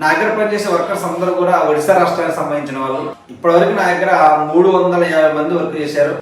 నా దగ్గర పనిచేసే వర్కర్స్ అందరూ కూడా ఒడిశా రాష్ట్రానికి సంబంధించిన వాళ్ళు. ఇప్పటివరకు నా దగ్గర మూడు వందల యాభై మంది వర్క్ చేశారు.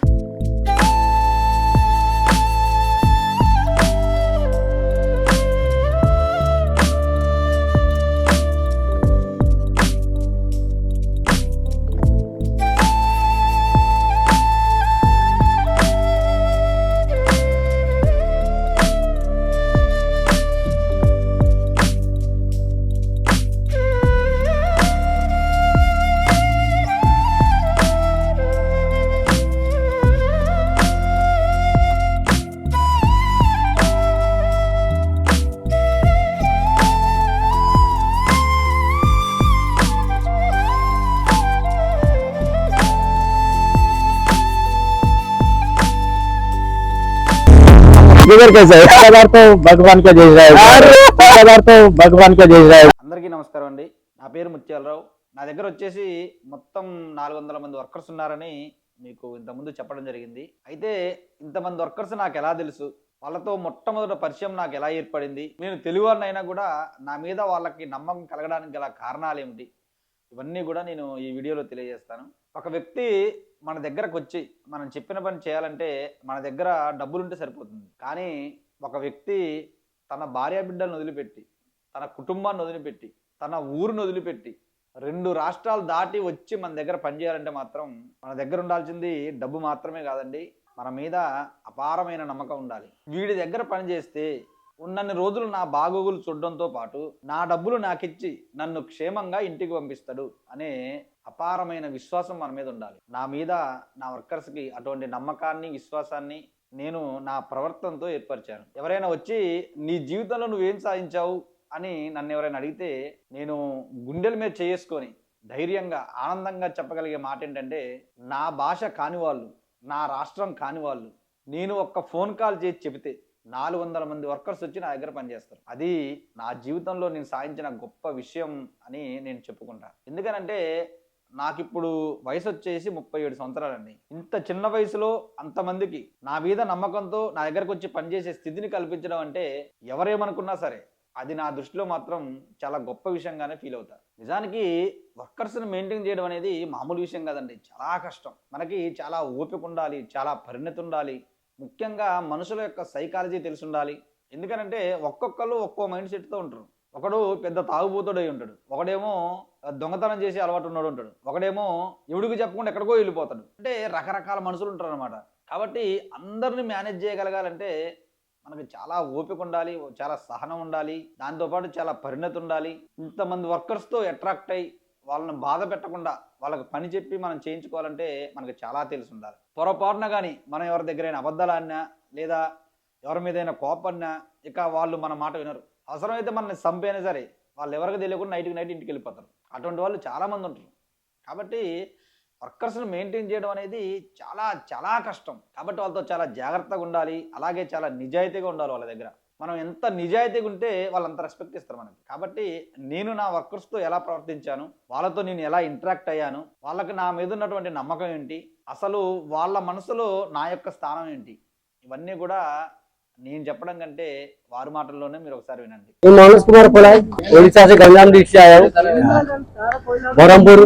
इधर कैसे है ठेकेदार तो भगवान का जय रहा है ठेकेदार तो भगवान का जय रहा है అందరికీ నమస్కారం అండి నా పేరు ముత్యాలరావు నా దగ్గర వచ్చేసి మొత్తం నాలుగు వందల మంది వర్కర్స్ ఉన్నారని మీకు ఇంతకుముందు చెప్పడం జరిగింది అయితే ఇంతమంది వర్కర్స్ నాకు ఎలా తెలుసు వాళ్ళతో మొట్టమొదటి పరిచయం నాకు ఎలా ఏర్పడింది నేను తెలుగువారినైనా కూడా నా మీద వాళ్ళకి నమ్మకం కలగడానికి గల కారణాలు ఏమిటి ఇవన్నీ కూడా నేను ఈ వీడియోలో తెలియజేస్తాను ఒక వ్యక్తి మన దగ్గరకు వచ్చి మనం చెప్పిన పని చేయాలంటే మన దగ్గర డబ్బులుంటే సరిపోతుంది. కానీ ఒక వ్యక్తి తన భార్య బిడ్డలను వదిలిపెట్టి తన కుటుంబాన్ని వదిలిపెట్టి తన ఊరిని వదిలిపెట్టి రెండు రాష్ట్రాలు దాటి వచ్చి మన దగ్గర పనిచేయాలంటే మాత్రం మన దగ్గర ఉండాల్సింది డబ్బు మాత్రమే కాదండి. మన మీద అపారమైన నమ్మకం ఉండాలి. వీడి దగ్గర పనిచేస్తే ఉన్నన్ని రోజులు నా బాగోగులు చూడడంతో పాటు నా డబ్బులు నాకిచ్చి నన్ను క్షేమంగా ఇంటికి పంపిస్తాడు అనే అపారమైన విశ్వాసం మన మీద ఉండాలి. నా మీద నా వర్కర్స్కి అటువంటి నమ్మకాన్ని విశ్వాసాన్ని నేను నా ప్రవర్తనతో ఏర్పరిచాను. ఎవరైనా వచ్చి నీ జీవితంలో నువ్వేం సాధించావు? అని నన్ను ఎవరైనా అడిగితే నేను గుండెల మీద చేసుకొని ధైర్యంగా ఆనందంగా చెప్పగలిగే మాట ఏంటంటే నా భాష కాని వాళ్ళు నా రాష్ట్రం కాని వాళ్ళు నేను ఒక్క ఫోన్ కాల్ చేసి చెబితే నాలుగు వందల మంది వర్కర్స్ వచ్చి నా దగ్గర పనిచేస్తారు. అది నా జీవితంలో నేను సాధించిన గొప్ప విషయం అని నేను చెప్పుకుంటాను ఎందుకనంటే నాకు ఇప్పుడు వయసు వచ్చేసి ముప్పై ఏడు సంవత్సరాలండి. ఇంత చిన్న వయసులో అంతమందికి నా మీద నమ్మకంతో నా దగ్గరకు వచ్చి పనిచేసే స్థితిని కల్పించడం అంటే ఎవరేమనుకున్నా సరే అది నా దృష్టిలో మాత్రం చాలా గొప్ప విషయంగానే ఫీల్ అవుతా నిజానికి వర్కర్స్ని మెయింటైన్ చేయడం అనేది మామూలు విషయం కాదండి. చాలా కష్టం. మనకి చాలా ఓపిక ఉండాలి చాలా పరిణతి ఉండాలి. ముఖ్యంగా మనుషుల యొక్క సైకాలజీ తెలిసి ఉండాలి. ఎందుకనంటే ఒక్కొక్కరు ఒక్కో మైండ్ సెట్తో ఉంటారు. ఒకడు పెద్ద తాగుబోతుడు అయి ఉంటాడు. ఒకడేమో దొంగతనం చేసి అలవాటు ఉన్నాడు ఉంటాడు. ఒకడేమో ఎవడికి చెప్పకుండా ఎక్కడికో వెళ్ళిపోతాడు. అంటే రకరకాల మనుషులు ఉంటారు అనమాట కాబట్టి అందరిని మేనేజ్ చేయగలగాలంటే మనకి చాలా ఓపిక ఉండాలి చాలా సహనం ఉండాలి దాంతోపాటు చాలా పరిణతి ఉండాలి. ఇంతమంది వర్కర్స్తో అట్రాక్ట్ అయ్యి వాళ్ళని బాధ పెట్టకుండా వాళ్ళకి పని చెప్పి మనం చేయించుకోవాలంటే మనకు చాలా తెలిసి ఉండాలి. పొరపాటున కానీ మనం ఎవరి దగ్గరైనా అబద్ధాలన్నా లేదా ఎవరి మీదైనా కోపన్నా ఇక వాళ్ళు మన మాట వినరు. అవసరమైతే మనల్ని చంపైనా సరే వాళ్ళు ఎవరికి తెలియకుండా నైట్కి నైట్ ఇంటికి వెళ్ళిపోతారు. అటువంటి వాళ్ళు చాలామంది ఉంటారు. కాబట్టి వర్కర్స్ని మెయింటైన్ చేయడం అనేది చాలా చాలా కష్టం. కాబట్టి వాళ్ళతో చాలా జాగ్రత్తగా ఉండాలి. అలాగే చాలా నిజాయితీగా ఉండాలి వాళ్ళ దగ్గర. మనం ఎంత నిజాయితీగా ఉంటే వాళ్ళు అంత రెస్పెక్ట్ ఇస్తారు మనకి. కాబట్టి నేను నా వర్కర్స్తో ఎలా ప్రవర్తించాను? వాళ్ళతో నేను ఎలా ఇంటరాక్ట్ అయ్యాను? వాళ్ళకి నా మీద ఉన్నటువంటి నమ్మకం ఏంటి? అసలు వాళ్ళ మనసులో నా యొక్క స్థానం ఏంటి? ఇవన్నీ కూడా నేను చెప్పడం కంటే వారి మాటల్లోనే మీరు ఒకసారి వినండి मैं मनोज कुमार कोलाई उड़ीसा से गंजाम डिस्ट्रिक्ट से आया हूँ बरहमपुर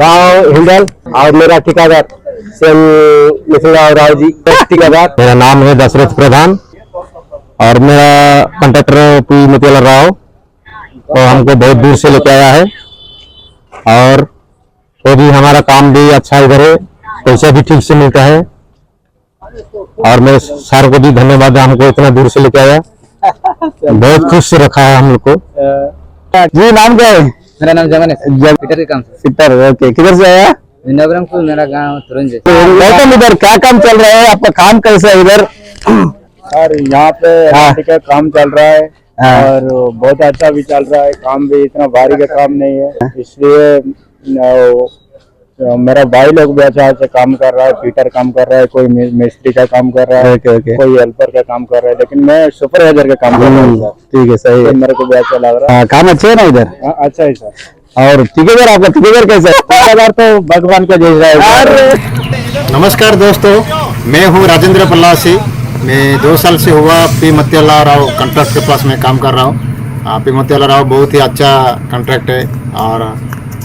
गांव हिंडल और मेरा ठेकेदार सेम मिथिला राव जी ठेकेदार मेरा नाम है दशरथ प्रधान और मेरा कंट्रैक्टर पी मोतीलाल राव तो हमको बहुत दूर से लेके आया है और तो भी हमारा काम भी अच्छा इधर है पैसा भी ठीक से मिलता है और मेरे सर को भी धन्यवाद हमको इतना दूर से लेके आया। बहुत खुश रखा है हम लोग को। जी नाम क्या है? मेरा नाम जमन है पीटर के काम से। सितर ओके किधर से आया? नवरंगपुर मेरा गाँव तुरंज गौतम इधर क्या काम चल रहा है? आपका काम कैसा है इधर? सर यहाँ पे हाँ। का काम चल रहा है हाँ। और बहुत अच्छा भी चल रहा है। काम भी इतना भारी का काम नहीं है इसलिए न, वो, मेरा भाई लोग भी अच्छा से काम कर रहा है पीटर काम कर रहा है कोई मिस्त्री का काम कर रहा है ओके ओके कोई हेल्पर का काम कर रहा है लेकिन मैं सुपरवाइजर का काम कर रहा हूँ ठीक है सही तो मेरे को भी अच्छा लग रहा हाँ, काम अच्छे है ना इधर? हाँ, अच्छा है सर और ठेकेदार आपका ठेकेदार कैसा है? ठेकेदार तो भगवान का जैसा है. नमस्कार दोस्तों मैं हूँ राजेंद्र पल्लासी. मैं दो साल से हुआ पी मत्याला राव कंट्रैक्ट के पास मैं काम कर रहा हूँ. पी मोतियाला राव बहुत ही अच्छा कॉन्ट्रैक्ट है और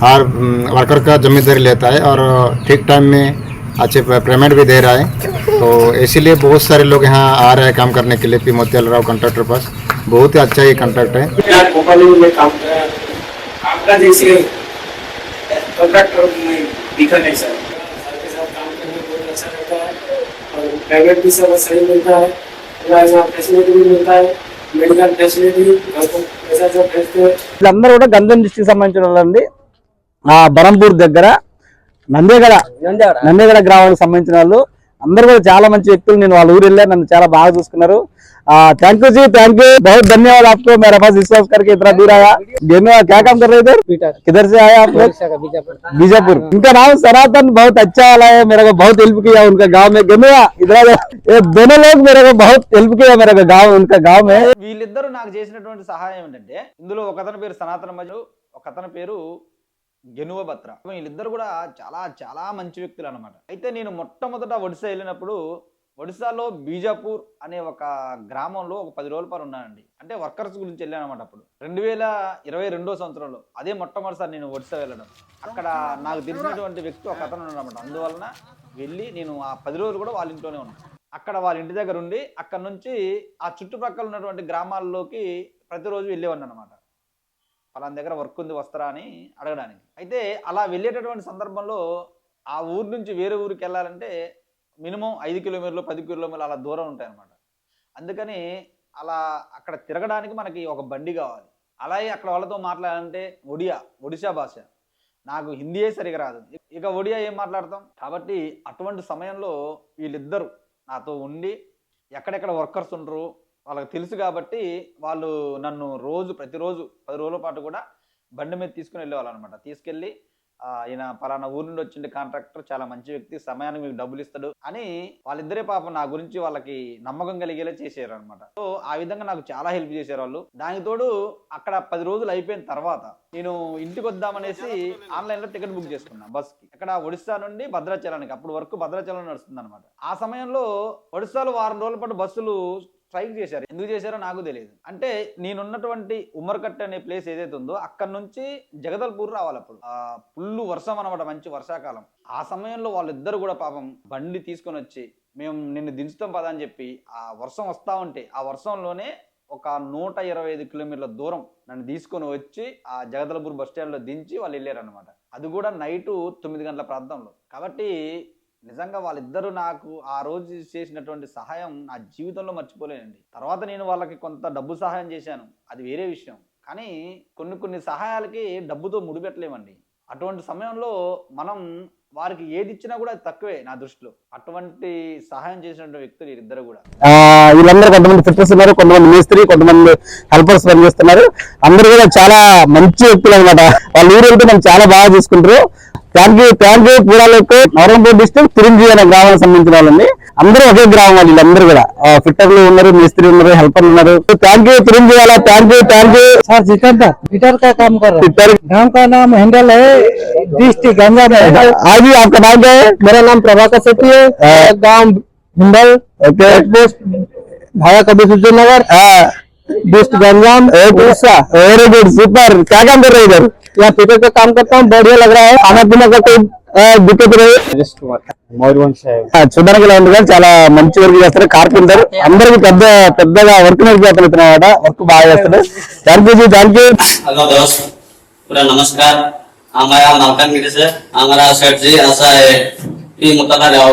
हर वर्कर का जिम्मेदारी लेता है और ठीक टाइम में अच्छे पेमेंट भी दे रहा है तो इसीलिए बहुत सारे लोग यहाँ आ रहे हैं काम करने के लिए पी मोतियाला राव कॉन्ट्रैक्टर पास बहुत ही अच्छा ये कॉन्ट्रैक्ट है यार भोपाल में काम कर रहा है आपका जैसे कॉन्ट्रैक्टर में दिखा नहीं सर सर के साथ काम करने में बहुत अच्छा रहता है और प्राइवेट भी सब सही मिलता है पूरा यहाँ फैसिलिटी भी मिलता है मेडिकल फैसिलिटी घर को पैसा सब भेजते हैं వీళ్ళందరూ కూడా గంధం డిస్ట్రిక్ట్ సంబంధించిన వాళ్ళండి ఆ బరంపూర్ దగ్గర నందేగడ నందేగడ గ్రామానికి సంబంధించిన వాళ్ళు అందరూ కూడా చాలా మంచి వ్యక్తులు నేను వాళ్ళ ఊరు వెళ్ళా నన్ను చాలా బాగా చూసుకున్నారు thank you ji thank you बहुत धन्यवाद आपको मेरे पास विश्वास करके इतना दूर आया गेनो क्या काम कर रहे इधर पीटर किधर से आए आप लोग उड़ीसा का बीजापुर बीजापुर इनका नाम सनातन बहुत अच्छा वाला है मेरे को बहुत हेल्प किया उनका गांव में गेनुआ इधर आ जाओ। ये दोनों लोग मेरे को बहुत हेल्प किया मेरे को गांव उनका गांव में వీళ్ళిద్దరూ నాకు చేసినటువంటి సహాయం ఏంటంటే ఇందులో ఒక అతని పేరు సనాతన మజు ఒక అతని పేరు గెనువ బత్ర. వీళ్ళిద్దరు కూడా చాలా చాలా మంచి వ్యక్తులు అనమాట అయితే నేను మొట్టమొదట ఒడిశా వెళ్ళినప్పుడు ఒడిశాలో బీజాపూర్ అనే ఒక గ్రామంలో ఒక పది రోజుల పాటు ఉన్నానండి. అంటే వర్కర్స్ గురించి వెళ్ళాను అనమాట అప్పుడు. రెండు వేల ఇరవై రెండో సంవత్సరంలో అదే మొట్టమొదటిసారి నేను ఒడిశా వెళ్ళడం. అక్కడ నాకు తెలిసినటువంటి వ్యక్తి ఒక అతను అనమాట అందువలన వెళ్ళి నేను ఆ పది రోజులు కూడా వాళ్ళ ఇంట్లోనే ఉన్నాను అక్కడ వాళ్ళ ఇంటి దగ్గర ఉండి అక్కడ నుంచి ఆ చుట్టుపక్కల ఉన్నటువంటి గ్రామాల్లోకి ప్రతిరోజు వెళ్ళేవాడిని అనమాట ఫలాని దగ్గర వర్క్ ఉంది వస్తారా అని అడగడానికి. అయితే అలా వెళ్ళేటటువంటి సందర్భంలో ఆ ఊరు నుంచి వేరే ఊరికి వెళ్ళాలంటే మినిమం ఐదు కిలోమీటర్లు పది కిలోమీటర్లు అలా దూరం ఉంటాయి అనమాట అందుకని అలా అక్కడ తిరగడానికి మనకి ఒక బండి కావాలి. అలాగే అక్కడ వాళ్ళతో మాట్లాడాలంటే ఒడియా ఒడిశా భాష. నాకు హిందీయే సరిగా రాదు. ఇక ఒడియా ఏం మాట్లాడతాం? కాబట్టి అటువంటి సమయంలో వీళ్ళిద్దరూ నాతో ఉండి ఎక్కడెక్కడ వర్కర్స్ ఉండరు వాళ్ళకి తెలుసు కాబట్టి వాళ్ళు నన్ను రోజు ప్రతిరోజు పది రోజుల పాటు కూడా బండి మీద తీసుకుని వెళ్ళేవాళ్ళు అనమాట తీసుకెళ్ళి ఈయన పలానా ఊరు నుండి వచ్చిండే కాంట్రాక్టర్ చాలా మంచి వ్యక్తి సమయానికి మీకు డబ్బులు ఇస్తాడు అని వాళ్ళిద్దరే పాపం నా గురించి వాళ్ళకి నమ్మకం కలిగేలా చేశారు అనమాట సో ఆ విధంగా నాకు చాలా హెల్ప్ చేశారు వాళ్ళు దానికితోడు అక్కడ పది రోజులు అయిపోయిన తర్వాత నేను ఇంటికి వద్దామనేసి ఆన్లైన్లో టికెట్ బుక్ చేసుకున్నా బస్కి ఇక్కడ ఒడిశా నుండి భద్రాచలానికి అప్పుడు వరకు భద్రాచలం నడుస్తుంది అనమాట ఆ సమయంలో ఒడిశాలో వారం రోజుల పాటు బస్సులు స్ట్రైక్ చేశారు. ఎందుకు చేశారో నాకు తెలియదు అంటే నేనున్నటువంటి ఉమ్మర్కట్ అనే ప్లేస్ ఏదైతే ఉందో అక్కడ నుంచి జగదల్పూర్ రావాలి అప్పుడు. ఆ పుల్లు వర్షం అనమాట మంచి వర్షాకాలం. ఆ సమయంలో వాళ్ళిద్దరు కూడా పాపం బండి తీసుకొని వచ్చి మేము నిన్ను దించుతాం పదా అని చెప్పి ఆ వర్షం వస్తా ఉంటే ఆ వర్షంలోనే ఒక నూట ఇరవై ఐదు కిలోమీటర్ల దూరం నన్ను తీసుకొని వచ్చి ఆ జగదల్పూర్ బస్ స్టాండ్లో దించి వాళ్ళు వెళ్ళారనమాట అది కూడా నైటు తొమ్మిది గంటల ప్రాంతంలో. కాబట్టి నిజంగా వాళ్ళిద్దరూ నాకు ఆ రోజు చేసినటువంటి సహాయం నా జీవితంలో మర్చిపోలేనండి. తర్వాత నేను వాళ్ళకి కొంత డబ్బు సహాయం చేశాను. అది వేరే విషయం. కానీ కొన్ని కొన్ని సహాయాలకి డబ్బుతో ముడిపెట్టలేమండి. అటువంటి సమయంలో మనం వారికి ఏది ఇచ్చినా కూడా తక్కువే నా దృష్టిలో. అటువంటి సహాయం చేసినటువంటి వ్యక్తులు వీరిద్దరు కూడా. వీళ్ళందరూ కొంతమంది ఫిట్నెస్ ఉన్నారు కొంతమంది మేస్త్రి కొంతమంది హెల్పర్స్ పనిచేస్తున్నారు. అందరూ కూడా చాలా మంచి వ్యక్తులు అనమాట వాళ్ళ ఊరు వెళ్తే మనం చాలా బాగా చూసుకుంటారు. Thank you thank you పూరాలకు నవరంపూర్ district తిరుంజి అనే గ్రామానికి సంబంధించిన వాళ్ళని అందరూ ఒకే గ్రామం వాళ్ళు వీళ్ళందరూ కూడా ఫిట్టర్లు ఉన్నారు మేస్త్రి ఉన్నారు హెల్పర్లు ఉన్నారు థ్యాంక్ యూ తిరుంజి వాళ్ళ thank you thank you sir Jitendra Peter का काम कर रहा फिटर है गांव का नाम हैंडल है डिस्ट्रिक्ट गंगा में है आज ही आपका नाम क्या है मेरा नाम प्रभाकर सेठी है गांव Hindal okay post Bhaya Kabir Surya Nagar district Ganjam Orissa very good super क्या काम कर रहे हैं इधर यहाँ पीटर का काम करता हूँ बढ़िया लग रहा है खाना पीना का कोई आ, दिक्कत नहीं मयूरभंज से ఆ, చూడడానికి ఇలా ఉంది కానీ చాలా మంచి వర్క్ చేస్తారు కార్పెంటర్ అందరికి పెద్ద పెద్దగా వర్క్ నేర్పిస్తాను ఇతను వర్క్ బాగా చేస్తాడు thank you thank you hello दोस्त पुरा नमस्कार आम्हाला मालकानगिरी से हमारा सेठ जी ऐसा है कि मुतला जाओ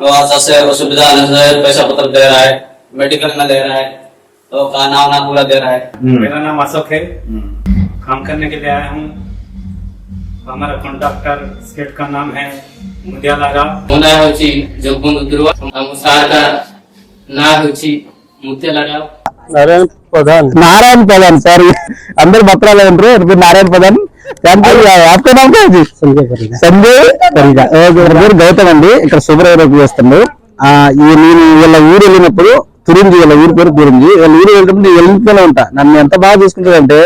तो ऐसा से असुविधा आने से पैसा पत्र दे रहा है मेडिकल में दे रहा है तो खाना वाना पूरा दे रहा है मेरा नाम अशोक है काम करने के लिए आया हूँ हमारा कॉन्ट्रैक्टर सेठ का नाम है मुदियाला राव मुना होची जगबंधु दुर्वा हम सारा ना होची मुत्याला राव నారాయణ ప్రధాన్ నారాయణ ప్రధాన్ సారీ అందరు బత్రాలు ఉంటారు ఇటు పేరు నారాయణ ప్రధాన్ థ్యాంక్ యూ ఆప్కా నామ్ క్యా జీ సంజయ్ పరిగా పేరు గౌతమ్ అండి ఇక్కడ సూపర్వైజర్ చేస్తుండ్రు ఆ, ఈ నేను వీళ్ళ ఊరు వెళ్ళినప్పుడు తురింజి వీళ్ళ ఊరి పేరు తురింజి వీళ్ళ ఊరు వెళ్ళినప్పుడు నేను వెళ్ళిపోతూనే ఉంటా నన్ను ఎంత బాగా చూసుకుంటారంటే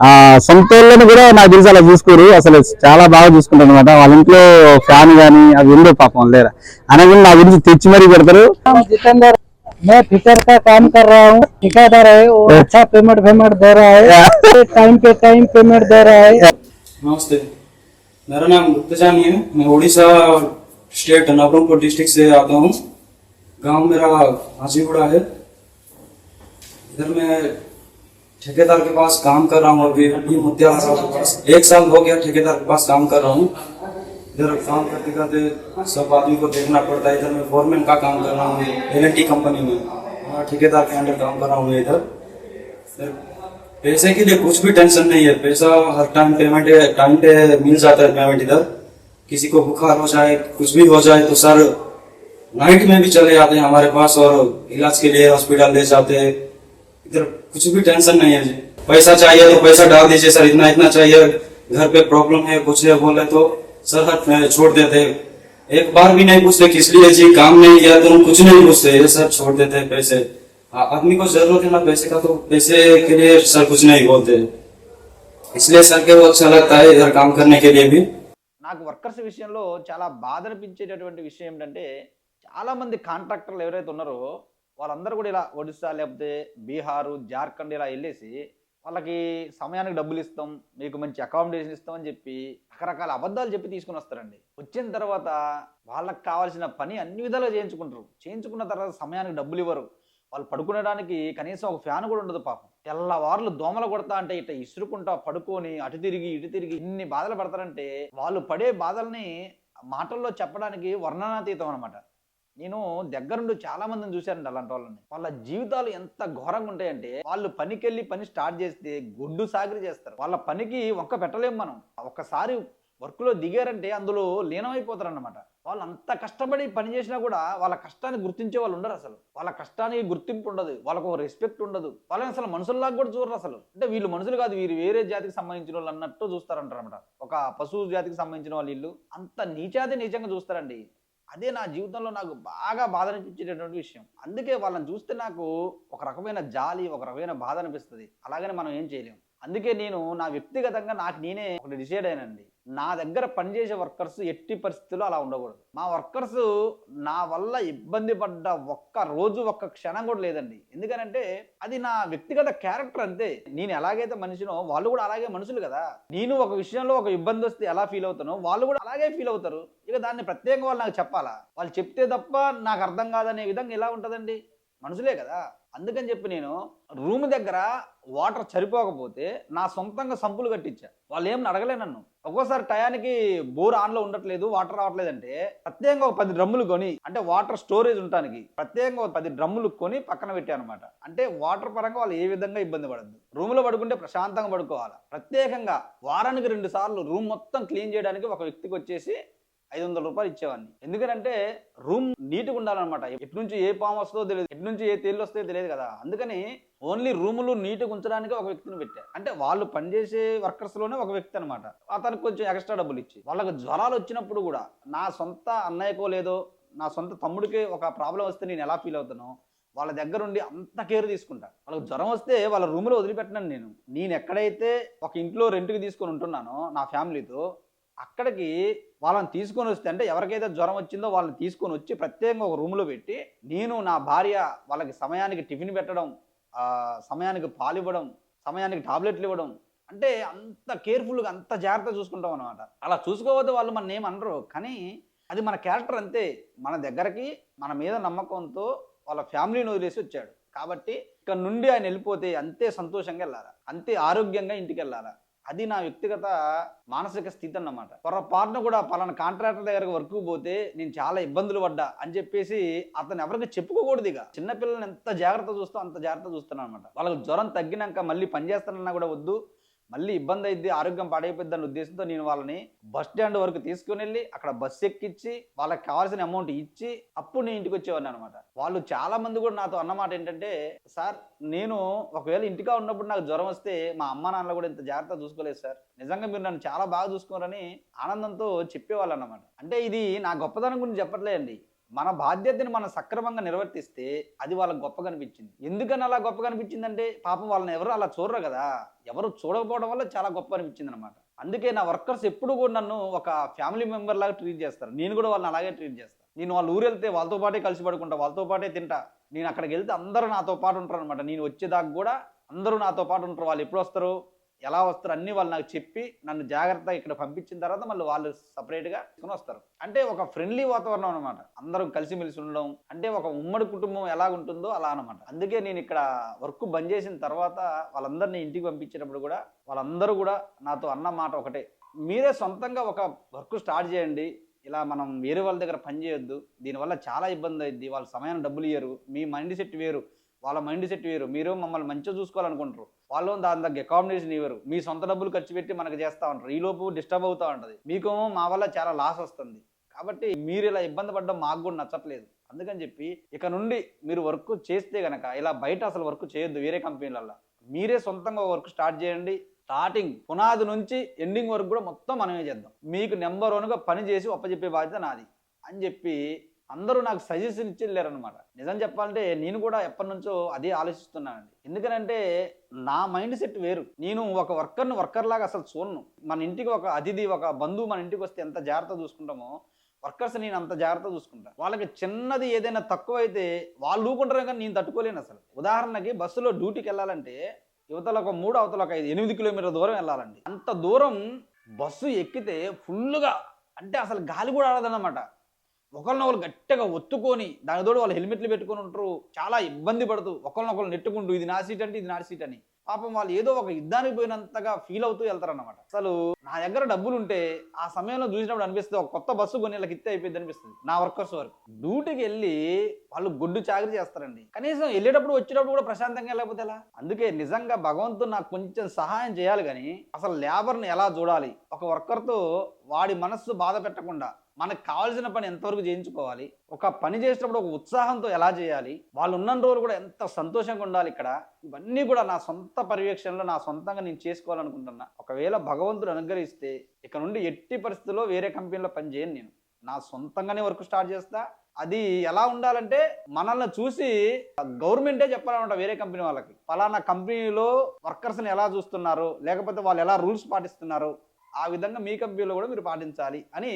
ఆ సొంత వాళ్ళని కూడా నాకు తెలిసి అలా చూసుకోరు అసలు చాలా బాగా చూసుకుంటారు అనమాట వాళ్ళ ఇంట్లో ఫ్యాన్ గానీ అవి ఉండవు పాపం లేరా అనగా నా గురించి తెచ్చి మరీ పెడతారు जितेंद्र मैं फिटर का काम कर रहा हूँ ठेकेदार है वो अच्छा पेमेंट पेमेंट दे रहा है टाइम पे टाइम पेमेंट दे रहा है नमस्ते मेरा नाम गुप्तजानी है मैं उड़ीसा स्टेट नवरंगपुर डिस्ट्रिक्ट से आता हूँ गांव मेरा हाजीगुड़ा है इधर मैं ठेकेदार के पास काम कर रहा हूँ अभी अभी मुद्दा साहब के पास एक साल हो गया ठेकेदार के पास काम कर रहा हूँ। इधर काम करते करते सब आदमी को देखना पड़ता है। इधर मैं फोरमैन का काम कर रहा हूँ एल एन कंपनी में। हाँ, ठेकेदार के अंडर काम कर रहा हूँ इधर। पैसे के लिए कुछ भी टेंशन नहीं है। पैसा हर टाइम पेमेंट टाइम पे मिल जाता है पेमेंट इधर। किसी को बुखार हो जाए कुछ भी हो जाए तो सर नाइट में भी चले जाते हैं हमारे पास और इलाज के लिए हॉस्पिटल ले जाते हैं। इधर कुछ भी टेंशन नहीं है जी पैसा चाहिए तो पैसा डाल दीजिए सर इतना इतना चाहिए घर पे प्रॉब्लम है कुछ है बोले तो सर हट छोड़ देते हैं। एक बार भी नहीं पूछते किस लिए जी काम नहीं किया तो हम कुछ नहीं पूछते ये सर छोड़ देते हैं पैसे आ- आदमी को जरूरत है ना पैसे का तो पैसे के लिए सर कुछ नहीं बोलते इसलिए सर के वो अच्छा लगता है इधर काम करने के लिए भी నాకు వర్కర్స్ విషయంలో చాలా బాధ అనిపించేటటువంటి విషయం ఏంటంటే చాలా మంది కాంట్రాక్టర్లు ఎవరైతే ఉన్నారో వాళ్ళందరూ కూడా ఇలా ఒడిస్సా లేకపోతే బీహారు జార్ఖండ్ ఇలా వెళ్ళేసి వాళ్ళకి సమయానికి డబ్బులు ఇస్తాం మీకు మంచి అకామిడేషన్ ఇస్తాం అని చెప్పి రకరకాల అబద్ధాలు చెప్పి తీసుకుని వస్తారండి. వచ్చిన తర్వాత వాళ్ళకి కావాల్సిన పని అన్ని విధాలుగా చేయించుకుంటారు. చేయించుకున్న తర్వాత సమయానికి డబ్బులు ఇవ్వరు. వాళ్ళు పడుకునేడానికి కనీసం ఒక ఫ్యాన్ కూడా ఉండదు పాపం. తెల్లవార్లు దోమలు కొడతా అంటే ఇట్లా ఇసురుకుంటా పడుకొని అటు తిరిగి ఇటు తిరిగి ఇన్ని బాధలు పడతారంటే వాళ్ళు పడే బాధల్ని మాటల్లో చెప్పడానికి వర్ణనాతీతం అనమాట నేను దగ్గరుండి చాలా మందిని చూశానండి అలాంటి వాళ్ళని. వాళ్ళ జీవితాలు ఎంత ఘోరంగా ఉంటాయంటే వాళ్ళు పనికెళ్ళి పని స్టార్ట్ చేస్తే గుడ్డు సాగిరి చేస్తారు. వాళ్ళ పనికి ఒక్క పెట్టలేము మనం. ఒక్కసారి వర్క్లో దిగారంటే అందులో లీనమైపోతారు అన్నమాట వాళ్ళు అంత కష్టపడి పని చేసినా కూడా వాళ్ళ కష్టాన్ని గుర్తించే వాళ్ళు ఉండరు అసలు. వాళ్ళ కష్టానికి గుర్తింపు ఉండదు. వాళ్ళకు ఒక రెస్పెక్ట్ ఉండదు. వాళ్ళని అసలు మనుషుల్లాగా కూడా చూడరు అసలు. అంటే వీళ్ళు మనుషులు కాదు వీరు వేరే జాతికి సంబంధించిన వాళ్ళు అన్నట్టు చూస్తారంటారు అనమాట ఒక పశువు జాతికి సంబంధించిన వాళ్ళు వీళ్ళు. అంత నీచాది నీచంగా చూస్తారండి. అదే నా జీవితంలో నాకు బాగా బాధ అనిపించేటటువంటి విషయం. అందుకే వాళ్ళని చూస్తే నాకు ఒక రకమైన జాలి ఒక రకమైన బాధ అనిపిస్తుంది. అలాగని మనం ఏం చేయలేం. అందుకే నేను నా వ్యక్తిగతంగా నాకు నేనే ఒక డిసైడ్ అయినండి. నా దగ్గర పనిచేసే వర్కర్స్ ఎట్టి పరిస్థితుల్లో అలా ఉండకూడదు. మా వర్కర్స్ నా వల్ల ఇబ్బంది పడ్డ ఒక్క రోజు ఒక్క క్షణం కూడా లేదండి. ఎందుకనంటే అది నా వ్యక్తిగత క్యారెక్టర్ అంతే. నేను ఎలాగైతే మనిషినో వాళ్ళు కూడా అలాగే మనుషులు కదా. నేను ఒక విషయంలో ఒక ఇబ్బంది వస్తే ఎలా ఫీల్ అవుతానో వాళ్ళు కూడా అలాగే ఫీల్ అవుతారు. ఇక దాన్ని ప్రత్యేకంగా వాళ్ళు నాకు చెప్పాలా? వాళ్ళు చెప్తే తప్ప నాకు అర్థం కాదనే విధంగా ఎలా ఉంటుందండి? మనుషులే కదా. అందుకని చెప్పి నేను రూమ్ దగ్గర వాటర్ సరిపోకపోతే నా సొంతంగా సంపులు కట్టించా. వాళ్ళు ఏం అడగలే నన్ను. ఒక్కోసారి టయానికి బోర్ ఆన్లో ఉండట్లేదు వాటర్ రావట్లేదంటే ప్రత్యేకంగా ఒక పది డ్రమ్ములు కొని అంటే వాటర్ స్టోరేజ్ ఉండటానికి ప్రత్యేకంగా ఒక పది డ్రమ్ములు కొని పక్కన పెట్టాను అనమాట అంటే వాటర్ పరంగా వాళ్ళు ఏ విధంగా ఇబ్బంది పడద్దు. రూమ్లో పడుకుంటే ప్రశాంతంగా పడుకోవాలి. ప్రత్యేకంగా వారానికి రెండు సార్లు రూమ్ మొత్తం క్లీన్ చేయడానికి ఒక వ్యక్తికి వచ్చేసి ఐదు వందల రూపాయలు ఇచ్చేవాడిని. ఎందుకంటే రూమ్ నీట్గా ఉండాలన్నమాట. ఎటు నుంచి ఏ పాము వస్తుందో తెలియదు. ఎటు నుంచి ఏ తేళ్ళు వస్తుందో తెలియదు కదా. అందుకని ఓన్లీ రూములు నీట్గా ఉంచడానికి ఒక వ్యక్తిని పెట్టారు అంటే వాళ్ళు పనిచేసే వర్కర్స్లోనే ఒక వ్యక్తి అనమాట అతనికి కొంచెం ఎక్స్ట్రా డబ్బులు ఇచ్చి. వాళ్ళకి జ్వరాలు వచ్చినప్పుడు కూడా నా సొంత అన్నయ్యకో లేదో నా సొంత తమ్ముడికి ఒక ప్రాబ్లం వస్తే నేను ఎలా ఫీల్ అవుతానో వాళ్ళ దగ్గర ఉండి అంత కేర్ తీసుకుంటా. వాళ్ళకి జ్వరం వస్తే వాళ్ళ రూమ్లో వదిలిపెట్టినాను నేను. నేను ఎక్కడైతే ఒక ఇంట్లో రెంట్కి తీసుకొని ఉంటున్నానో నా ఫ్యామిలీతో అక్కడికి వాళ్ళని తీసుకొని వస్తే అంటే ఎవరికైతే జ్వరం వచ్చిందో వాళ్ళని తీసుకొని వచ్చి ప్రత్యేకంగా ఒక రూమ్లో పెట్టి నేను నా భార్య వాళ్ళకి సమయానికి టిఫిన్ పెట్టడం సమయానికి పాలు ఇవ్వడం సమయానికి టాబ్లెట్లు ఇవ్వడం అంటే అంత కేర్ఫుల్గా అంత జాగ్రత్త చూసుకుంటాం అనమాట అలా చూసుకోవద్దు వాళ్ళు మన ఏమనరు కానీ అది మన క్యారెక్టర్ అంతే. మన దగ్గరకి మన మీద నమ్మకంతో వాళ్ళ ఫ్యామిలీని వదిలేసి వచ్చాడు. కాబట్టి ఇక్కడ నుండి ఆయన వెళ్ళిపోతే అంతే సంతోషంగా వెళ్ళాలా? అంతే ఆరోగ్యంగా ఇంటికి వెళ్ళాలా? అది నా వ్యక్తిగత మానసిక స్థితి అన్నమాట. పొరపాటున కూడా పలానా కాంట్రాక్టర్ దగ్గరకు వర్క్ పోతే నేను చాలా ఇబ్బందులు పడ్డా అని చెప్పేసి అతను ఎవరికి చెప్పుకోకూడదు ఇక. చిన్నపిల్లల్ని ఎంత జాగ్రత్త చూస్తో అంత జాగ్రత్త చూస్తున్నాను అనమాట వాళ్ళకి జ్వరం తగ్గినాక మళ్ళీ పని చేస్తానన్నా కూడా వద్దు. మళ్ళీ ఇబ్బంది అయింది ఆరోగ్యం పాడైపోద్ది ఉద్దేశంతో నేను వాళ్ళని బస్ స్టాండ్ వరకు తీసుకుని వెళ్ళి అక్కడ బస్ ఎక్కించి వాళ్ళకి కావాల్సిన అమౌంట్ ఇచ్చి అప్పుడు నేను ఇంటికి వచ్చేవాడిని అనమాట వాళ్ళు చాలా మంది కూడా నాతో అన్నమాట ఏంటంటే సార్ నేను ఒకవేళ ఇంటికా ఉన్నప్పుడు నాకు జ్వరం వస్తే మా అమ్మ నాన్న కూడా ఇంత జాగ్రత్త చూసుకోలేదు సార్. నిజంగా మీరు నన్ను చాలా బాగా చూసుకోరని ఆనందంతో చెప్పేవాళ్ళు అనమాట అంటే ఇది నా గొప్పతనం గురించి చెప్పట్లేదండి. మన బాధ్యతని మనం సక్రమంగా నిర్వర్తిస్తే అది వాళ్ళకి గొప్పగా అనిపించింది. ఎందుకని అలా గొప్పగా అనిపించిందంటే పాపం వాళ్ళని ఎవరు అలా చూడరు కదా. ఎవరు చూడకపోవడం వల్ల చాలా గొప్ప అనిపించింది అనమాట అందుకే నా వర్కర్స్ ఎప్పుడు కూడా నన్ను ఒక ఫ్యామిలీ మెంబర్ లాగా ట్రీట్ చేస్తారు. నేను కూడా వాళ్ళని అలాగే ట్రీట్ చేస్తాను నేను వాళ్ళు ఊరు వెళ్తే వాళ్ళతో పాటే కలిసి పడుకుంటా వాళ్ళతో పాటే తింటా. నేను అక్కడికి వెళ్తే అందరూ నాతో పాటు ఉంటారు అనమాట నేను వచ్చేదాకా కూడా అందరూ నాతో పాటు ఉంటారు. వాళ్ళు ఎప్పుడు వస్తారు? ఎలా వస్తారు అన్నీ వాళ్ళు నాకు చెప్పి నన్ను జాగ్రత్తగా ఇక్కడ పంపించిన తర్వాత మళ్ళీ వాళ్ళు సపరేట్గా తీసుకుని వస్తారు. అంటే ఒక ఫ్రెండ్లీ వాతావరణం అనమాట అందరం కలిసిమెలిసి ఉండడం అంటే ఒక ఉమ్మడి కుటుంబం ఎలా ఉంటుందో అలా అనమాట అందుకే నేను ఇక్కడ వర్క్ బంద్ చేసిన తర్వాత వాళ్ళందరినీ ఇంటికి పంపించేటప్పుడు కూడా వాళ్ళందరూ కూడా నాతో అన్న మాట ఒకటే. మీరే సొంతంగా ఒక వర్క్ స్టార్ట్ చేయండి. ఇలా మనం వేరే వాళ్ళ దగ్గర పని చేయొద్దు. దీనివల్ల చాలా ఇబ్బంది అయింది వాళ్ళ సమయాన్ని డబ్బులు ఇయ్యరు. మీ మైండ్ సెట్ వేరు. వాళ్ళ మైండ్ సెట్ వేరు. మీరు మమ్మల్ని మంచిగా చూసుకోవాలనుకుంటారు వాళ్ళు దాని దగ్గర అకామిడేషన్ ఇవ్వరు. మీ సొంత డబ్బులు ఖర్చు పెట్టి మనకు చేస్తూ ఉంటారు. ఈలోపు డిస్టర్బ్ అవుతూ ఉంటుంది. మీకేమో మా వల్ల చాలా లాస్ వస్తుంది. కాబట్టి మీరు ఇలా ఇబ్బంది పడడం మాకు కూడా నచ్చట్లేదు. అందుకని చెప్పి ఇక నుండి మీరు వర్క్ చేస్తే కనుక ఇలా బయట అసలు వర్క్ చేయొద్దు వేరే కంపెనీలల్లో. మీరే సొంతంగా వర్క్ స్టార్ట్ చేయండి. స్టార్టింగ్ పునాది నుంచి ఎండింగ్ వరకు కూడా మొత్తం మనమే చేద్దాం. మీకు నెంబర్ వన్గా పని చేసి ఒప్పచెప్పే బాధ్యత నాది. అని చెప్పి అందరూ నాకు సజెషన్ ఇచ్చి వెళ్ళారనమాట నిజం చెప్పాలంటే నేను కూడా ఎప్పటి నుంచో అదే ఆలోచిస్తున్నానండి. ఎందుకనంటే నా మైండ్ సెట్ వేరు. నేను ఒక వర్కర్ని వర్కర్ లాగా అసలు చూడను. మన ఇంటికి ఒక అతిథి ఒక బంధువు మన ఇంటికి వస్తే ఎంత జాగ్రత్త చూసుకుంటామో వర్కర్స్ నేను అంత జాగ్రత్త చూసుకుంటా. వాళ్ళకి చిన్నది ఏదైనా తక్కువ అయితే వాళ్ళు ఊకుంటారు కానీ నేను తట్టుకోలేను అసలు. ఉదాహరణకి బస్సులో డ్యూటీకి వెళ్ళాలంటే యువతల ఒక మూడు అవతల ఒక ఐదు ఎనిమిది కిలోమీటర్ల దూరం వెళ్ళాలండి. అంత దూరం బస్సు ఎక్కితే ఫుల్గా అంటే అసలు గాలి కూడా ఆడదన్నమాట. ఒకరినొకరు గట్టిగా ఒత్తుకొని దాని తోడు వాళ్ళు హెల్మెట్లు పెట్టుకొని ఉంటారు. చాలా ఇబ్బంది పడుతూ ఒకరినొకరు నెట్టుకుంటూ ఇది నా సీట్ అంటే ఇది నా సీట్ అని. పాపం వాళ్ళు ఏదో ఒక యుద్ధానికి పోయినంతగా ఫీల్ అవుతూ వెళ్తారన్నమాట. అసలు నా దగ్గర డబ్బులు ఉంటే ఆ సమయంలో చూసినప్పుడు అనిపిస్తుంది ఒక కొత్త బస్సు కొని వీళ్ళకి ఇత్తే అయిపోయింది అనిపిస్తుంది నా వర్కర్స్ వరకు. డ్యూటీకి వెళ్ళి వాళ్ళు గుడ్డు చాకరీ చేస్తారండి. కనీసం వెళ్ళేటప్పుడు వచ్చేటప్పుడు కూడా ప్రశాంతంగా వెళ్ళకపోతే ఎలా? అందుకే నిజంగా భగవంతుడు నాకు కొంచెం సహాయం చేయాలి కానీ అసలు లేబర్ని ఎలా చూడాలి? ఒక వర్కర్తో వాడి మనస్సు బాధ పెట్టకుండా మనకు కావాల్సిన పని ఎంతవరకు చేయించుకోవాలి ఒక పని చేసేటప్పుడు ఒక ఉత్సాహంతో ఎలా చేయాలి వాళ్ళు ఉన్న రోజులు కూడా ఎంత సంతోషంగా ఉండాలి ఇక్కడ ఇవన్నీ కూడా నా సొంత పర్యవేక్షణలో నా సొంతంగా నేను చేసుకోవాలనుకుంటున్నా. ఒకవేళ భగవంతుడు అనుగ్రహిస్తే ఇక నుండి ఎట్టి పరిస్థితుల్లో వేరే కంపెనీలో పని చేయను నేను. నా సొంతంగానే వర్క్ స్టార్ట్ చేస్తా. అది ఎలా ఉండాలంటే మనల్ని చూసి గవర్నమెంటే చెప్పాలన్నమాట వేరే కంపెనీ వాళ్ళకి. ఫలానా కంపెనీలో వర్కర్స్ని ఎలా చూస్తున్నారు లేకపోతే వాళ్ళు ఎలా రూల్స్ పాటిస్తున్నారు ఆ విధంగా మీ కంపెనీలో కూడా మీరు పాటించాలి అని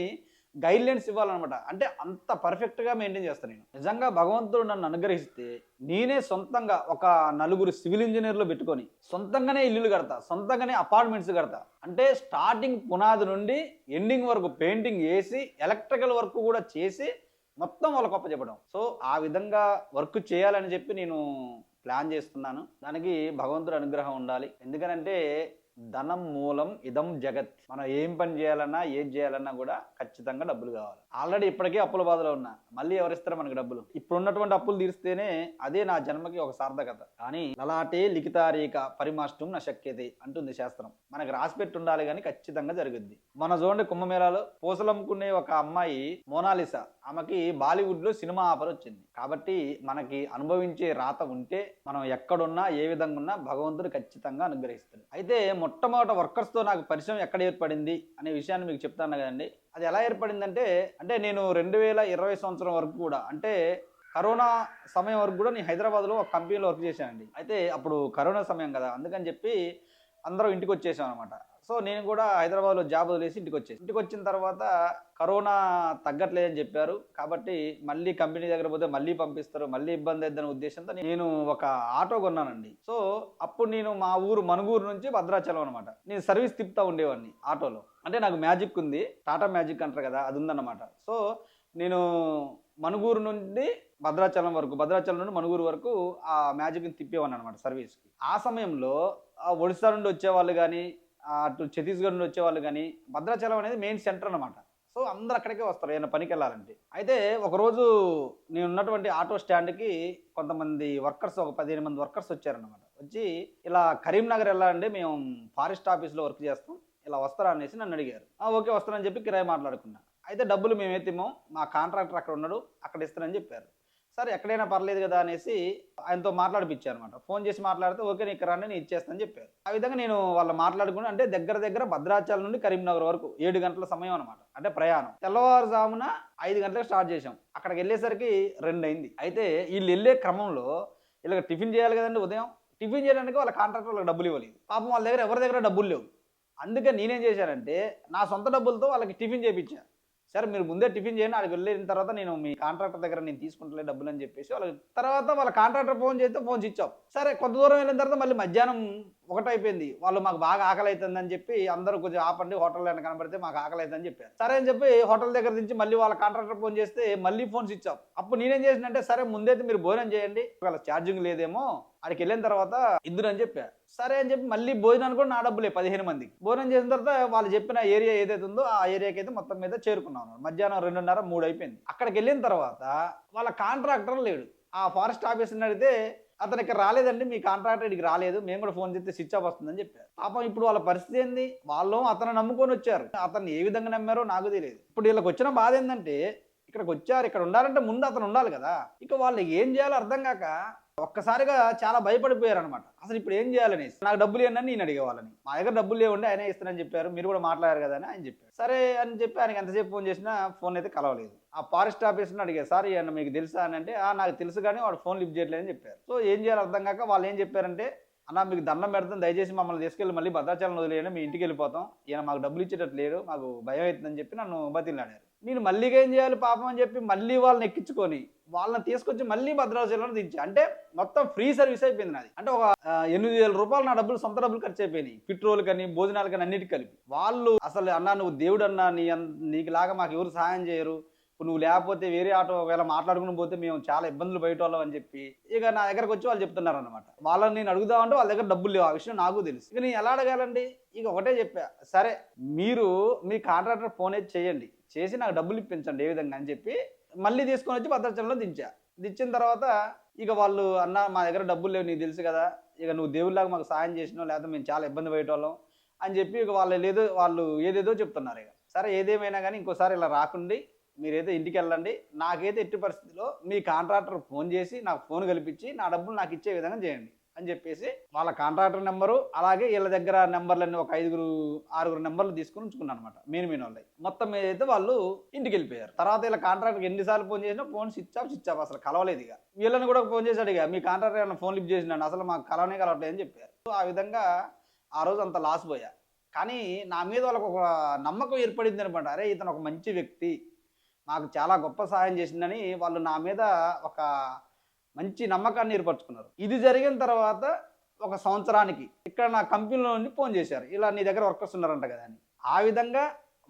గైడ్లైన్స్ ఇవ్వాలన్నమాట. అంటే అంత పర్ఫెక్ట్గా మెయింటైన్ చేస్తాను నేను. నిజంగా భగవంతుడు నన్ను అనుగ్రహిస్తే నేనే సొంతంగా ఒక నలుగురు సివిల్ ఇంజనీర్లు పెట్టుకొని సొంతంగానే ఇల్లులు కడతా సొంతంగానే అపార్ట్మెంట్స్ కడతా. అంటే స్టార్టింగ్ పునాది నుండి ఎండింగ్ వరకు పెయింటింగ్ వేసి ఎలక్ట్రికల్ వర్క్ కూడా చేసి మొత్తం వాళ్ళకి చెప్పడం. సో ఆ విధంగా వర్క్ చేయాలని చెప్పి నేను ప్లాన్ చేస్తున్నాను. దానికి భగవంతుడు అనుగ్రహం ఉండాలి. ఎందుకనంటే ధనం మూలం ఇదం జగత్. మనం ఏం పని చేయాలన్నా ఏం చేయాలన్నా కూడా ఖచ్చితంగా డబ్బులు కావాలి. ఆల్రెడీ ఇప్పటికే అప్పుల బాధలో ఉన్నా మళ్ళీ ఎవరిస్తారు మనకి డబ్బులు? ఇప్పుడు ఉన్నటువంటి అప్పులు తీరిస్తేనే అదే నా జన్మకి ఒక సార్థకత. కానీ లలాటే లిఖితారీక పరిమాష్టం నా శక్యతే అంటుంది శాస్త్రం. మనకు రాసిపెట్టి ఉండాలి కానీ ఖచ్చితంగా జరుగుద్ది. మన చూడండి కుంభమేళాలో పూసలమ్ముకునే ఒక అమ్మాయి మోనాలిసా ఆమెకి బాలీవుడ్లో సినిమా ఆఫర్ వచ్చింది. కాబట్టి మనకి అనుభవించే రాత ఉంటే మనం ఎక్కడున్నా ఏ విధంగా ఉన్నా భగవంతుడు ఖచ్చితంగా అనుగ్రహిస్తాడు. అయితే మొట్టమొదట వర్కర్స్తో నాకు పరిచయం ఎక్కడ ఏర్పడింది అనే విషయాన్ని మీకు చెప్తాను కదండి. అది ఎలా ఏర్పడిందంటే అంటే నేను రెండు వేల ఇరవై సంవత్సరం వరకు కూడా అంటే కరోనా సమయం వరకు కూడా నేను హైదరాబాద్లో ఒక కంపెనీలో వర్క్ చేశానండి. అయితే అప్పుడు కరోనా సమయం కదా అందుకని చెప్పి అందరం ఇంటికి వచ్చేసాం అనమాట సో నేను కూడా హైదరాబాద్లో జాబ్ వదిలేసి ఇంటికి వచ్చేసి. ఇంటికి వచ్చిన తర్వాత కరోనా తగ్గట్లేదని చెప్పారు. కాబట్టి మళ్ళీ కంపెనీ దగ్గర పోతే మళ్ళీ పంపిస్తారు. మళ్ళీ ఇబ్బంది అవుతుందనే ఉద్దేశంతో నేను ఒక ఆటో కొన్నానండి. సో అప్పుడు నేను మా ఊరు మనుగూరు నుంచి భద్రాచలం అనమాట నేను సర్వీస్ తిప్పుతా ఉండేవాడిని ఆటోలో. అంటే నాకు మ్యాజిక్ ఉంది. టాటా మ్యాజిక్ అంటారు కదా అది ఉందన్నమాట. సో నేను మనుగూరు నుండి భద్రాచలం వరకు భద్రాచలం నుండి మనుగూరు వరకు ఆ మ్యాజిక్ని తిప్పేవాడిని అనమాట సర్వీస్కి. ఆ సమయంలో ఆ ఒడిశా నుండి వచ్చేవాళ్ళు కానీ అటు ఛత్తీస్గఢ్ నుండి వచ్చేవాళ్ళు కానీ భద్రాచలం అనేది మెయిన్ సెంటర్ అనమాట సో అందరు అక్కడికే వస్తారు ఏమైనా పనికి వెళ్ళాలంటే. అయితే ఒకరోజు నేను ఉన్నటువంటి ఆటో స్టాండ్కి కొంతమంది వర్కర్స్ ఒక పదిహేను మంది వర్కర్స్ వచ్చారనమాట వచ్చి ఇలా కరీంనగర్ వెళ్ళాలంటే మేము ఫారెస్ట్ ఆఫీస్లో వర్క్ చేస్తాం ఇలా వస్తారా అనేసి నన్ను అడిగారు. ఓకే వస్తానని చెప్పి కిరాయి మాట్లాడుకున్నా. అయితే డబ్బులు మేము ఎత్తిమో మా కాంట్రాక్టర్ అక్కడ ఉన్నాడు అక్కడ ఇస్తానని చెప్పారు. సరే ఎక్కడైనా పర్లేదు కదా అనేసి ఆయనతో మాట్లాడిపించాను అనమాట ఫోన్ చేసి మాట్లాడితే ఓకే నీకు ఇక్కడ నేను ఇచ్చేస్తాను చెప్పారు. ఆ విధంగా నేను వాళ్ళు మాట్లాడుకుని అంటే దగ్గర దగ్గర భద్రాచలం నుండి కరీంనగర్ వరకు ఏడు గంటల సమయం అనమాట అంటే ప్రయాణం. తెల్లవారుజామున ఐదు గంటలకు స్టార్ట్ చేసాం అక్కడికి వెళ్ళేసరికి రెండు అయింది అయితే వీళ్ళు వెళ్ళే క్రమంలో వీళ్ళకి టిఫిన్ చేయాలి కదండి ఉదయం. టిఫిన్ చేయడానికి వాళ్ళ కాంట్రాక్టర్ వాళ్ళకి డబ్బులు ఇవ్వలేదు. పాపం వాళ్ళ దగ్గర ఎవరి దగ్గర డబ్బులు లేవు. అందుకే నేనేం చేశానంటే నా సొంత డబ్బులతో వాళ్ళకి టిఫిన్ చేయించాను సరే మీరు ముందే టిఫిన్ చేయండి అక్కడికి వెళ్ళిన తర్వాత నేను మీ కాంట్రాక్టర్ దగ్గర నేను తీసుకుంటలే డబ్బులు అని చెప్పేసి వాళ్ళ తర్వాత వాళ్ళ కాంట్రాక్టర్ ఫోన్ చేస్తే ఫోన్ స్విచ్ ఆఫ్. సరే కొంత దూరం వెళ్ళిన తర్వాత మళ్ళీ మధ్యాహ్నం ఒకటైపోయింది. వాళ్ళు మాకు బాగా ఆకలి అవుతుందని చెప్పి అందరూ కొంచెం ఆపండి హోటల్ అని కనబడితే మాకు ఆకలి అవుతుందని చెప్పారు. సరే అని చెప్పి హోటల్ దగ్గర నుంచి మళ్ళీ వాళ్ళ కాంట్రాక్టర్ ఫోన్ చేస్తే మళ్ళీ ఫోన్ స్విచ్ ఆఫ్. అప్పుడు నేనేం చేసినంటే సరే ముందైతే మీరు భోజనం చేయండి వాళ్ళ ఛార్జింగ్ లేదేమో అక్కడికి వెళ్ళిన తర్వాత ఇద్దరు అని చెప్పారు సరే అని చెప్పి మళ్ళీ భోజనానికి కూడా నా డబ్బులే పదిహేను మందికి. భోజనం చేసిన తర్వాత వాళ్ళు చెప్పిన ఏరియా ఏదైతే ఉందో ఆ ఏరియాకి అయితే మొత్తం మీద చేరుకున్నాను మధ్యాహ్నం రెండున్నర మూడు అయిపోయింది. అక్కడికి వెళ్ళిన తర్వాత వాళ్ళ కాంట్రాక్టర్ లేడు. ఆ ఫారెస్ట్ ఆఫీసర్ని అడిగితే అతను ఇక్కడ రాలేదండి మీ కాంట్రాక్టర్ ఇక్కడికి రాలేదు మేము కూడా ఫోన్ చేస్తే స్విచ్ ఆఫ్ వస్తుందని చెప్పారు. పాపం ఇప్పుడు వాళ్ళ పరిస్థితి ఏంది? వాళ్ళు అతను నమ్ముకొని వచ్చారు. అతను ఏ విధంగా నమ్మారో నాకు తెలియదు. ఇప్పుడు వీళ్ళకి వచ్చిన బాధ ఏంటంటే ఇక్కడికి వచ్చారు ఇక్కడ ఉండాలంటే ముందు అతను ఉండాలి కదా. ఇక వాళ్ళు ఏం చేయాలో అర్థం కాక ఒక్కసారిగా చాలా భయపడిపోయారు అనమాట అసలు ఇప్పుడు ఏం చేయాలని నాకు డబ్బులు ఇవ్వండి నేను అడిగేవాళ్ళని. మా దగ్గర డబ్బులు లేవండి ఆయన ఇస్తానని చెప్పారు. మీరు కూడా మాట్లాడారు కదా అని ఆయన చెప్పారు. సరే అని చెప్పి ఆయనకి ఎంతసేపు ఫోన్ చేసినా ఫోన్ అయితే కలవలేదు. ఆ ఫారెస్ట్ ఆఫీసర్ని అడిగారు సార్ ఈయన మీకు తెలుసా? అని అంటే నాకు తెలుసు కానీ వాడు ఫోన్ లిఫ్ట్ చేయట్లేదని చెప్పారు. సో ఏం చేయాలో అర్థం కాక వాళ్ళు ఏం చెప్పారంటే అన్న మీకు దండం పెడతాం దయచేసి మమ్మల్ని తీసుకెళ్ళి మళ్ళీ భద్రాచలం వదిలేయండి. మీ ఇంటికి వెళ్ళిపోతాం. ఈయన మాకు డబ్బులు ఇచ్చేటట్టు లేరు. మాకు భయం అవుతుందని చెప్పి నన్ను బతిలాడారు నేను మళ్ళీ ఏం చేయాలి పాపం అని చెప్పి మళ్ళీ వాళ్ళని ఎక్కించుకొని వాళ్ళని తీసుకొచ్చి మళ్ళీ భద్రాచలంలో దించి. అంటే మొత్తం ఫ్రీ సర్వీస్ అయిపోయింది నాది. అంటే ఒక ఎనిమిది వేల రూపాయలు నా డబ్బులు సొంత డబ్బులు ఖర్చు అయిపోయినాయి. పెట్రోల్ కానీ భోజనాలు కానీ అన్నిటి కలిపి. వాళ్ళు అసలు అన్నా నువ్వు దేవుడు అన్నా నీ నీకు లాగా మాకు ఎవరు సహాయం చేయరు. ఇప్పుడు నువ్వు లేకపోతే వేరే ఆటో ఒకవేళ మాట్లాడుకుని పోతే మేము చాలా ఇబ్బందులు బయట వాళ్ళం అని చెప్పి. ఇక నా దగ్గరకు వచ్చి వాళ్ళు చెప్తున్నారు అనమాట వాళ్ళని నేను అడుగుదామంటే వాళ్ళ దగ్గర డబ్బులు లేవు. ఆ విషయం నాకు తెలుసు. ఇక నేను ఎలా అడగాలండి? ఇక ఒకటే చెప్పా. సరే మీరు మీ కాంట్రాక్టర్ ఫోన్ అయితే చేయండి. చేసి నాకు డబ్బులు ఇప్పించండి ఏ విధంగా అని చెప్పి మళ్ళీ తీసుకొని వచ్చి భద్రాచలంలో దించా. దించిన తర్వాత ఇక వాళ్ళు అన్న మా దగ్గర డబ్బులు లేవు నీకు తెలుసు కదా ఇక నువ్వు దేవుళ్ళలాగా మాకు సాయం చేసినావు లేదా మేము చాలా ఇబ్బంది పడేటోళ్ళం అని చెప్పి ఇక వాళ్ళు ఏదో వాళ్ళు ఏదేదో చెప్తున్నారు ఇక. సరే ఏదేమైనా కానీ ఇంకోసారి ఇలా రాకుండి మీరైతే ఇంటికి వెళ్ళండి. నాకైతే ఎట్టి పరిస్థితిలో మీ కాంట్రాక్టర్ ఫోన్ చేసి నాకు ఫోన్ కల్పించి నా డబ్బులు నాకు ఇచ్చే విధంగా చేయండి. అని చెప్పేసి వాళ్ళ కాంట్రాక్టర్ నెంబరు అలాగే వీళ్ళ దగ్గర నెంబర్లన్నీ ఒక ఐదుగురు ఆరుగురు నెంబర్లు తీసుకుని ఉంచుకున్నాను అనమాట మెయిన్ మెయిన్ వాళ్ళవి మొత్తం మీద అయితే వాళ్ళు ఇంటికి వెళ్ళిపోయారు. తర్వాత వీళ్ళ కాంట్రాక్టర్కి ఎన్నిసార్లు ఫోన్ చేసినా phone switch off switch off. అసలు కలవలేదు ఇక. వీళ్ళని కూడా ఫోన్ చేశాడు ఇక మీ కాంట్రాక్టర్ ఏమైనా ఫోన్ లిఫ్ట్ చేసినాడు అసలు మాకు కలవనే కలవట్లేదు అని చెప్పారు. సో ఆ విధంగా ఆ రోజు అంత లాస్ పోయా. కానీ నా మీద వాళ్ళకు ఒక నమ్మకం ఏర్పడింది అనమాట అరే ఇతను ఒక మంచి వ్యక్తి. నాకు చాలా గొప్ప సహాయం చేసిందని వాళ్ళు నా మీద ఒక మంచి నమ్మకాన్ని ఏర్పరచుకున్నారు. ఇది జరిగిన తర్వాత ఒక సంవత్సరానికి ఇక్కడ నా కంపెనీలో నుండి ఫోన్ చేశారు. ఇలా నీ దగ్గర వర్కర్స్ ఉన్నారంట కదా అని. ఆ విధంగా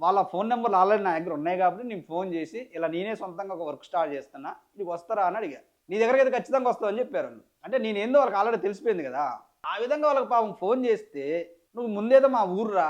వాళ్ళ ఫోన్ నెంబర్లు ఆల్రెడీ నా దగ్గర ఉన్నాయి కాబట్టి నేను ఫోన్ చేసి ఇలా నేనే సొంతంగా ఒక వర్క్ స్టార్ట్ చేస్తున్నా నీకు వస్తారా అని అడిగా. నీ దగ్గరికి అయితే ఖచ్చితంగా వస్తావు అని చెప్పారు వాళ్ళు. అంటే నేను ఏందో వాళ్ళకి ఆల్రెడీ తెలిసిపోయింది కదా. ఆ విధంగా వాళ్ళకి పాపం ఫోన్ చేస్తే నువ్వు ముందేదో మా ఊర్రా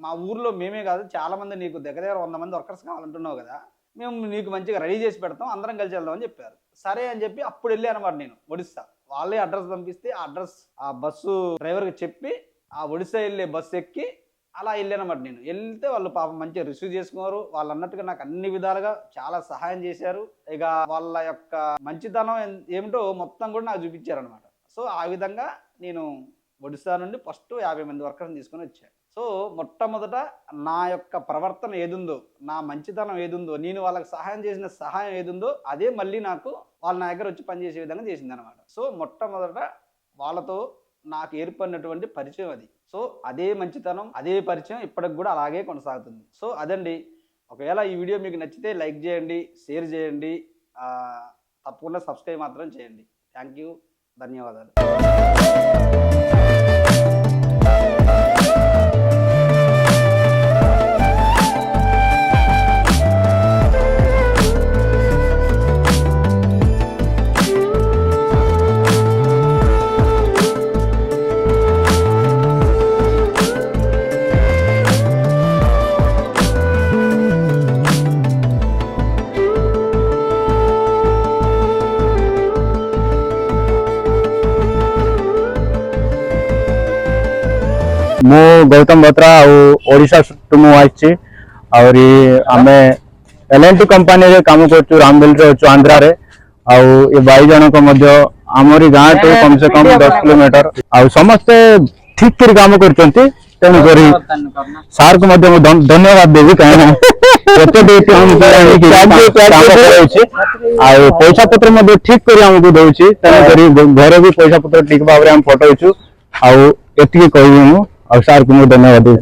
మా ఊర్లో మేమే కాదు చాలామంది నీకు దగ్గర దగ్గర వంద మంది వర్కర్స్ కావాలంటున్నావు కదా. మేము నీకు మంచిగా రెడీ చేసి పెడతాం అందరం కలిసి వెళ్దామని చెప్పారు. సరే అని చెప్పి అప్పుడు వెళ్ళి అనమాట నేను ఒడిస్సా. వాళ్ళే అడ్రస్ పంపిస్తే ఆ అడ్రస్ ఆ బస్సు డ్రైవర్కి చెప్పి ఆ ఒడిస్సా వెళ్ళే బస్సు ఎక్కి అలా వెళ్ళానమాట నేను. వెళ్తే వాళ్ళు పాపం మంచిగా రిసీవ్ చేసుకున్నారు. వాళ్ళు అన్నట్టుగా నాకు అన్ని విధాలుగా చాలా సహాయం చేశారు. ఇక వాళ్ళ యొక్క మంచితనం ఏమిటో మొత్తం కూడా నాకు చూపించారనమాట సో ఆ విధంగా నేను ఒడిశా నుండి ఫస్ట్ యాభై మంది వర్కర్స్ని తీసుకొని వచ్చాను సో మొట్టమొదట నా యొక్క ప్రవర్తన ఏదుందో నా మంచితనం ఏదుందో నేను వాళ్ళకి సహాయం చేసిన సహాయం ఏదుందో అదే మళ్ళీ నాకు వాళ్ళ నా దగ్గర వచ్చి పనిచేసే విధంగా చేసింది అనమాట సో మొట్టమొదట వాళ్ళతో నాకు ఏర్పడినటువంటి పరిచయం అది. సో అదే మంచితనం అదే పరిచయం ఇప్పటికి కూడా అలాగే కొనసాగుతుంది. సో అదండి. ఒకవేళ ఈ వీడియో మీకు నచ్చితే లైక్ చేయండి షేర్ చేయండి తప్పకుండా సబ్స్క్రైబ్ మాత్రం చేయండి. Thank you. ధన్యవాదాలు. ମୁଁ ଗୌତମ ବତ୍ରା ଆଉ ଓଡ଼ିଶା ଟୁ ମୁଁ ଆସିଛି ଆହୁରି ଆମେ ଏଲ୍ ଏନ୍ ଟି କମ୍ପାନୀରେ କାମ କରୁଛୁ ରାମବିଲରେ ଅଛୁ ଆନ୍ଧ୍ରାରେ ଆଉ ଏ ଭାଇ ଜଣକ ମଧ୍ୟ ଆମରି ଗାଁଠୁ କମ ସେ କମ ଦଶ କିଲୋମିଟର ଆଉ ସମସ୍ତେ ଠିକ କରି କାମ କରୁଛନ୍ତି ତେଣୁକରି ସାର୍କୁ ମଧ୍ୟ ମୁଁ ଧନ୍- ଧନ୍ୟବାଦ ଦେବି କାହିଁକିନା ଏତେ ଡ୍ୟୁଟି ଆମକୁ ଆଣିକି କାମ କରାଉଛି ଆଉ ପଇସା ପତ୍ର ମଧ୍ୟ ଠିକ କରି ଆମକୁ ଦଉଛି ତେଣୁକରି ଘରେ ବି ପଇସା ପତ୍ର ଠିକ ଭାବରେ ଆମେ ପଠାଉଛୁ ଆଉ ଏତିକି କହିବି ମୁଁ ఒకసారి ధన్యవాదాలు